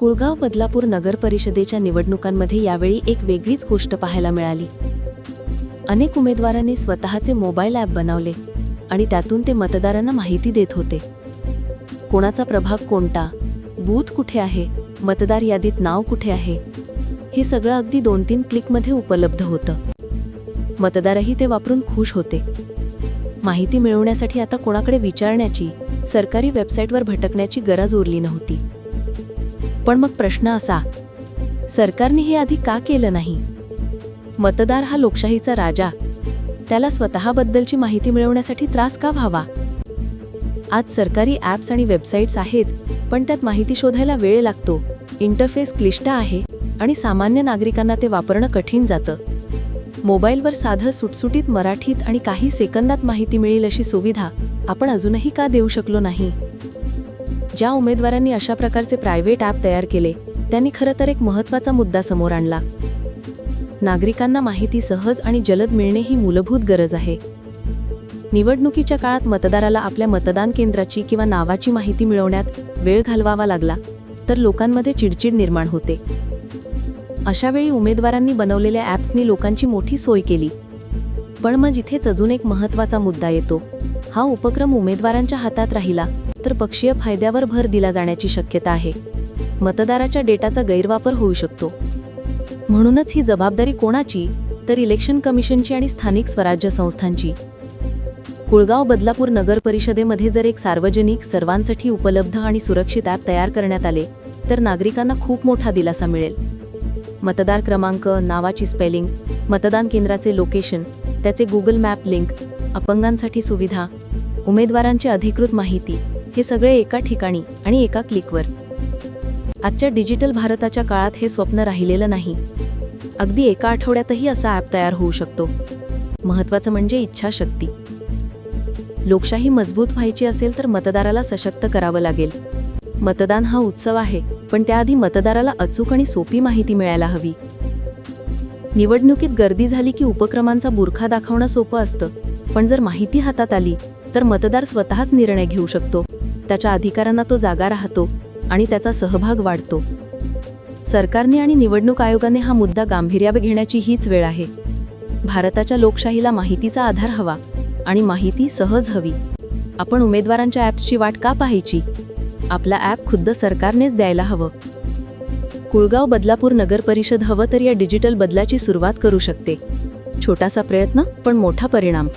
कुळगाव बदलापूर नगर परिषदेच्या निवडणुकांमध्ये यावेळी एक वेगळीच गोष्ट पाहायला मिळाली. अनेक उमेदवारांनी स्वतःचे मोबाईल ॲप बनवले आणि त्यातून ते मतदारांना माहिती देत होते. कोणाचा प्रभाग कोणता? बूथ कुठे आहे? मतदार यादीत नाव कुठे आहे? हे सगळं अगदी दोन तीन क्लिकमध्ये उपलब्ध होतं. मतदारही ते वापरून खुश होते. माहिती मिळवण्यासाठी आता कोणाकडे विचारण्याची सरकारी वेबसाईटवर भटकण्याची गरज उरली नव्हती. पण मग प्रश्न असा सरकारने हे आधी का केलं नाही? मतदार हा लोकशाहीचा राजा. त्याला स्वतःबद्दलची माहिती मिळवण्यासाठी त्रास का व्हावा? आज सरकारी ॲप्स आणि वेबसाईट्स आहेत पण त्यात माहिती शोधायला वेळ लागतो. इंटरफेस क्लिष्ट आहे आणि सामान्य नागरिकांना ते वापरणं कठीण जातं. मोबाईलवर साधं सुटसुटीत मराठीत आणि काही सेकंदात माहिती मिळेल अशी सुविधा आपण अजूनही का देऊ शकलो नाही? ज्या उमेदवारांनी अशा प्रकारचे प्रायव्हेट ॲप तयार केले त्यांनी खरं तर एक महत्त्वाचा मुद्दा समोर आणला. नागरिकांना माहिती सहज आणि जलद मिळणे ही मूलभूत गरज आहे. निवडणुकीच्या काळात मतदाराला आपल्या मतदान केंद्राची किंवा नावाची माहिती मिळवण्यात वेळ घालवावा लागला तर लोकांमध्ये चिडचिड निर्माण होते. अशावेळी उमेदवारांनी बनवलेल्या ॲप्सनी लोकांची मोठी सोय केली. पण मग इथेच अजून एक महत्त्वाचा मुद्दा येतो. हा उपक्रम उमेदवारांच्या हातात राहिला तर पक्षीय फायद्यावर भर दिला जाण्याची शक्यता आहे. मतदाराच्या डेटाचा गैरवापर होऊ शकतो. म्हणूनच ही जबाबदारी कोणाची? तर इलेक्शन कमिशनची आणि स्थानिक स्वराज्य संस्थांची. कुळगाव बदलापूर नगर परिषदेमध्ये जर एक सार्वजनिक सर्वांसाठी उपलब्ध आणि सुरक्षित ॲप तयार करण्यात आले तर नागरिकांना खूप मोठा दिलासा मिळेल. मतदार क्रमांक नावाची स्पेलिंग मतदान केंद्राचे लोकेशन त्याचे गुगल मॅप लिंक अपंगांसाठी सुविधा उमेदवारांची अधिकृत माहिती हे सगळे एका ठिकाणी आणि एका क्लिकवर. आजच्या डिजिटल भारताच्या काळात हे स्वप्न राहिलेलं नाही. अगदी एका आठवड्यातही असा ॲप तयार होऊ शकतो. महत्त्वाचं म्हणजे इच्छाशक्ती. लोकशाही मजबूत व्हायची असेल तर मतदाराला सशक्त करावं लागेल. मतदान हा उत्सव आहे पण त्याआधी मतदाराला अचूक आणि सोपी माहिती मिळायला हवी. निवडणुकीत गर्दी झाली की उपक्रमांचा बुरखा दाखवणं सोपं असतं पण जर माहिती हातात आली तर मतदार स्वतःच निर्णय घेऊ शकतो. त्याच्या अधिकारांना तो जागा राहतो आणि त्याचा सहभाग वाढतो. सरकारने आणि निवडणूक आयोगाने हा मुद्दा गांभीर्यावर घेण्याची हीच वेळ आहे. भारताच्या लोकशाहीला माहितीचा आधार हवा आणि माहिती सहज हवी. आपण उमेदवारांच्या ॲप्सची वाट का पाहायची? आपला ॲप खुद्द सरकारनेच द्यायला हवं. कुळगाव बदलापूर नगर परिषद हवं तर या डिजिटल बदलाची सुरुवात करू शकते. छोटासा प्रयत्न पण मोठा परिणाम.